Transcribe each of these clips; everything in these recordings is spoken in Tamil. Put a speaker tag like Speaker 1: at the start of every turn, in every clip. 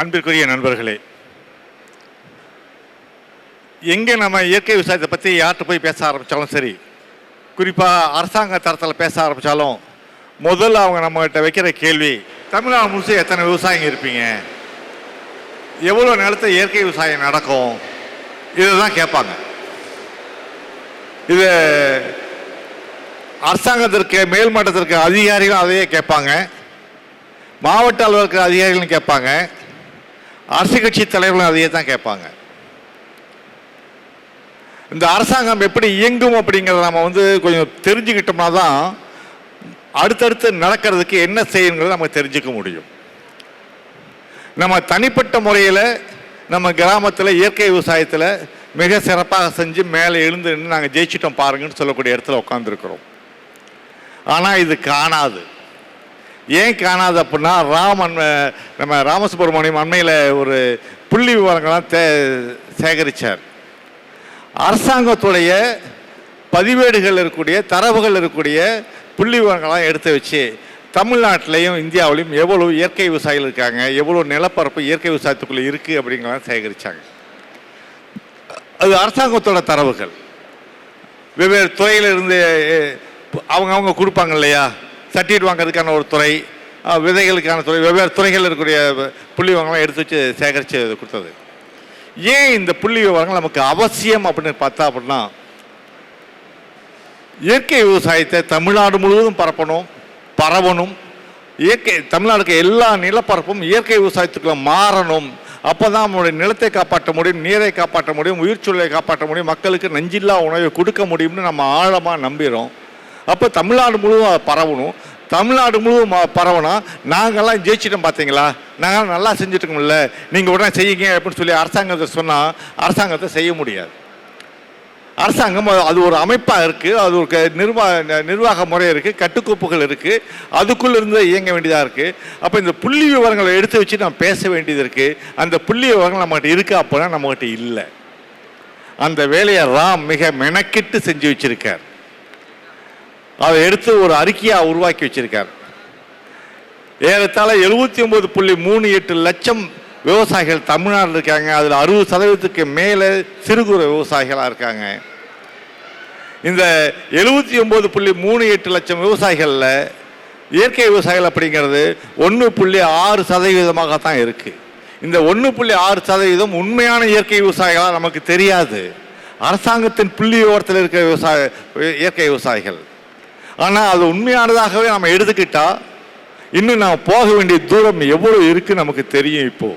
Speaker 1: அன்பிற்குரிய நண்பர்களே எங்கே நம்ம இயற்கை விவசாயத்தை பற்றி யார்கிட்ட போய் பேச ஆரம்பித்தாலும் சரி குறிப்பாக அரசாங்க தரத்தில் பேச ஆரம்பித்தாலும் முதல்ல அவங்க நம்மகிட்ட வைக்கிற கேள்வி தமிழ்நாடு முழுசு எத்தனை விவசாயிங்க இருப்பீங்க? எவ்வளோ நிலத்தை இயற்கை விவசாயம் நடக்கும்? இதை தான் கேட்பாங்க. இது அரசாங்கத்திற்கு மேல்மட்டத்திற்கு அதிகாரிகளும் அதையே கேட்பாங்க. மாவட்ட அளவிற்கு அதிகாரிகளும் கேட்பாங்க. அரசு கட்சி தலைவர்களும் அதையே தான் கேட்பாங்க. இந்த அரசாங்கம் எப்படி இயங்கும் அப்படிங்கிறத நம்ம வந்து கொஞ்சம் தெரிஞ்சுக்கிட்டோம்னா தான் அடுத்தடுத்து நடக்கிறதுக்கு என்ன செய்யுங்கிறத நம்ம தெரிஞ்சுக்க முடியும். நம்ம தனிப்பட்ட முறையில் நம்ம கிராமத்தில் இயற்கை விவசாயத்தில் மிக சிறப்பாக செஞ்சு மேலே எழுந்து நின்று நாங்கள் ஜெயிச்சிட்டோம் பாருங்கன்னு சொல்லக்கூடிய இடத்துல உட்காந்துருக்குறோம் ஆனால் இது காணாது. ஏன் காணாது அப்படின்னா ராமன் நம்ம ராமசுப்ரமணியம் அண்மையில் ஒரு புள்ளி விவரங்கள்லாம் தே சேகரித்தார் அரசாங்கத்துடைய பதிவேடுகள் இருக்கக்கூடிய தரவுகள் இருக்கக்கூடிய புள்ளி விவரங்கள்லாம் எடுத்து வச்சு தமிழ்நாட்டிலையும் இந்தியாவிலையும் எவ்வளோ இயற்கை விவசாயிகள் இருக்காங்க எவ்வளோ நிலப்பரப்பு இயற்கை விவசாயத்துக்குள்ளே இருக்குது அப்படிங்கலாம் சேகரித்தாங்க அது அரசாங்கத்தோட தரவுகள். வெவ்வேறு துறையிலிருந்து அவங்க அவங்க கொடுப்பாங்க இல்லையா? சர்டிஃபிகேட் வாங்குறதுக்கான ஒரு துறை விதைகளுக்கான துறை வெவ்வேறு துறைகளில் இருக்கக்கூடிய புள்ளி விவரங்கள்லாம் எடுத்து வச்சு சேகரித்து கொடுத்தது. ஏன் இந்த புள்ளி விவரங்கள் நமக்கு அவசியம் அப்படின்னு பார்த்தா அப்படின்னா இயற்கை விவசாயத்தை தமிழ்நாடு முழுவதும் பரப்பணும் பரவணும். இயற்கை தமிழ்நாடுக்கு எல்லா நிலப்பரப்பும் இயற்கை விவசாயத்துக்குள்ள மாறணும். அப்போ தான் நம்மளுடைய நிலத்தை காப்பாற்ற முடியும் நீரை காப்பாற்ற முடியும் உயிர் சூழலை காப்பாற்ற முடியும் மக்களுக்கு நஞ்சில்லா உணவை கொடுக்க முடியும்னு நம்ம ஆழமாக நம்புகிறோம் அப்போ தமிழ்நாடு முழுவதும் பரவணும். தமிழ்நாடு முழுவதும் ம- பரவனா நாங்கள்லாம் ஜெயிச்சிட்டோம் பார்த்தீங்களா நாங்கள் நல்லா செஞ்சுட்டோம்ல நீங்கள் உடனே செய்யுங்க அப்படின்னு சொல்லி அரசாங்கத்தை சொன்னால் அரசாங்கத்தை செய்ய முடியாது. அரசாங்கம் அது- ஒரு அமைப்பாக இருக்குது அது ஒரு க- நிர்வா ந- நிர்வாக முறை இருக்குது கட்டுக்கோப்புகள் இருக்குது அதுக்குள்ளே இருந்து இயங்க வேண்டியதாக இருக்குது அப்போ இந்த புள்ளி விவரங்களை எடுத்து வச்சு நம்ம பேச வேண்டியது இருக்குது அந்த புள்ளி விவரங்கள் நம்மகிட்ட இருக்கு அப்போனா நம்மகிட்ட இல்லை. அந்த வேலையை ராம் மிக மெனக்கிட்டு செஞ்சு வச்சுருக்கார். அதை எடுத்து ஒரு அறிக்கையாக உருவாக்கி வச்சிருக்கார். ஏறத்தாழ எழுபத்தி ஒன்பது புள்ளி மூணு எட்டு லட்சம் விவசாயிகள் தமிழ்நாட்டில் இருக்காங்க. அதில் அறுபது சதவீதத்துக்கு மேலே சிறு குறு விவசாயிகளாக இருக்காங்க. இந்த எழுபத்தி ஒம்பது புள்ளி மூணு எட்டு லட்சம் விவசாயிகளில் இயற்கை விவசாயிகள் அப்படிங்கிறது ஒன்று புள்ளி ஆறு சதவீதமாக தான் இருக்குது இந்த ஒன்று புள்ளி ஆறு சதவீதம் உண்மையான இயற்கை விவசாயிகளாக நமக்கு தெரியாது. அரசாங்கத்தின் புள்ளி விவரத்தில் இருக்கிற விவசாய இயற்கை விவசாயிகள். ஆனால் அது உண்மையானதாகவே நம்ம எடுத்துக்கிட்டா இன்னும் நாம் போக வேண்டிய தூரம் எவ்வளோ இருக்குது நமக்கு தெரியும் இப்போ.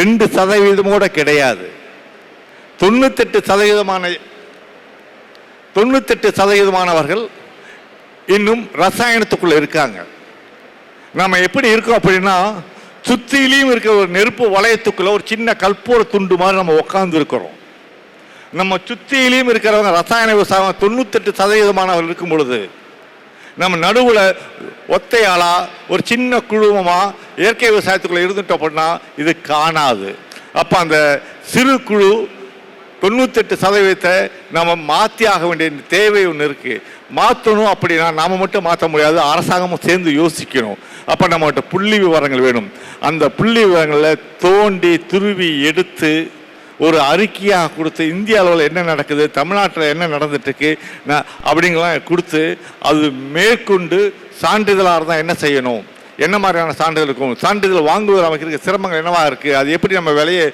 Speaker 1: ரெண்டு சதவீதமோட கிடையாது. தொண்ணூத்தெட்டு சதவீதமான தொண்ணூத்தெட்டு சதவீதமானவர்கள் இன்னும் ரசாயனத்துக்குள்ள இருக்காங்க. நம்ம எப்படி இருக்கோம் அப்படின்னா சுத்திலையும் இருக்கிற ஒரு நெருப்பு வளையத்துக்குள்ள ஒரு சின்ன கற்பூர துண்டு மாதிரி நம்ம உட்கார்ந்து இருக்கிறோம் நம்ம சுத்திலையும் இருக்கிறவங்க ரசாயன விவசாயம் தொண்ணூத்தெட்டு சதவீதமானவர்கள் இருக்கும் பொழுது நம்ம நடுவில் ஒத்தையாளா ஒரு சின்ன குழுமமாக இயற்கை விவசாயத்துக்குள்ளே இருந்துட்டோம் அப்படின்னா இது காணாது. அப்போ அந்த சிறு குழு தொண்ணூத்தெட்டு சதவீதத்தை நம்ம மாற்றி ஆக வேண்டிய தேவை ஒன்று இருக்குது மாற்றணும் அப்படின்னா நாம் மட்டும் மாற்ற முடியாது அரசாங்கமும் சேர்ந்து யோசிக்கணும். அப்போ நம்மகிட்ட புள்ளி விவரங்கள் வேணும். அந்த புள்ளி விவரங்களில் தோண்டி துருவி எடுத்து ஒரு அறிக்கையாக கொடுத்து இந்திய அளவில் என்ன நடக்குது தமிழ்நாட்டில் என்ன நடந்துட்டுருக்கு நான் அப்படிங்கலாம் கொடுத்து அது மேற்கொண்டு சான்றிதழாக இருந்தால் என்ன செய்யணும்? என்ன மாதிரியான சான்றிதழ் இருக்கும்? சான்றிதழ் வாங்குவது நமக்கு இருக்க சிரமங்கள் என்னவாக இருக்குது அது எப்படி நம்ம விலையை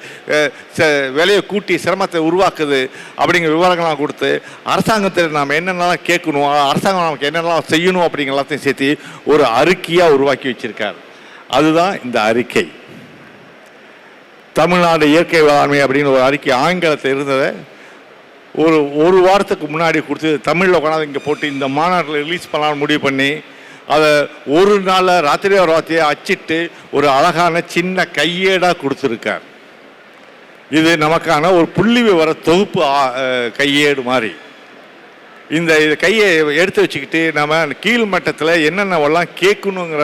Speaker 1: ச- விலையை கூட்டி சிரமத்தை உருவாக்குது? அப்படிங்கிற விவரங்கள்லாம் கொடுத்து அரசாங்கத்தில் நாம் என்னென்னலாம் கேட்கணும் அரசாங்கம் நமக்கு என்னென்னலாம் செய்யணும் அப்படிங்கிற எல்லாத்தையும் சேர்த்து ஒரு அறிக்கையாக உருவாக்கி வச்சுருக்கார். அதுதான் இந்த அறிக்கை. தமிழ்நாடு இயற்கை வேளாண்மை அப்படின்னு ஒரு அறிக்கை ஆங்கிலத்தில் இருந்ததை ஒரு ஒரு வாரத்துக்கு முன்னாடி கொடுத்து தமிழில் உட்காந்து இங்கே போட்டு இந்த மாநாட்டில் ரிலீஸ் பண்ணலாம்னு முடிவு பண்ணி அதை ஒரு நாளில் ராத்திரி ஒரு ராத்திரியை அச்சிட்டு ஒரு அழகான சின்ன கையேடாக கொடுத்துருக்கார். இது நமக்கான ஒரு புள்ளி விவர தொகுப்பு கையேடு மாதிரி. இந்த இது கையை எடுத்து வச்சுக்கிட்டு நம்ம கீழ் மட்டத்தில் என்னென்னவெல்லாம் கேட்கணுங்கிற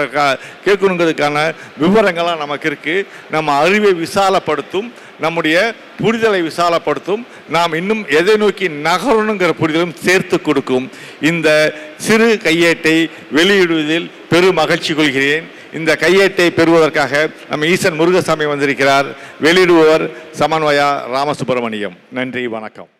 Speaker 1: கேட்கணுங்கிறதுக்கான விவரங்கள்லாம் நமக்கு இருக்குது நம்ம அறிவை விசாலப்படுத்தும் நம்முடைய புரிதலை விசாலப்படுத்தும் நாம் இன்னும் எதை நோக்கி நகரணுங்கிற புரிதலும் சேர்த்து கொடுக்கும். இந்த சிறு கையேட்டை வெளியிடுவதில் பெரும் மகிழ்ச்சி கொள்கிறேன். இந்த கையேட்டை பெறுவதற்காக நம்ம ஈசன் முருகசாமி வந்திருக்கிறார். வெளியிடுபவர் சமன்வயா ராமசுப்பிரமணியம் நன்றி வணக்கம்.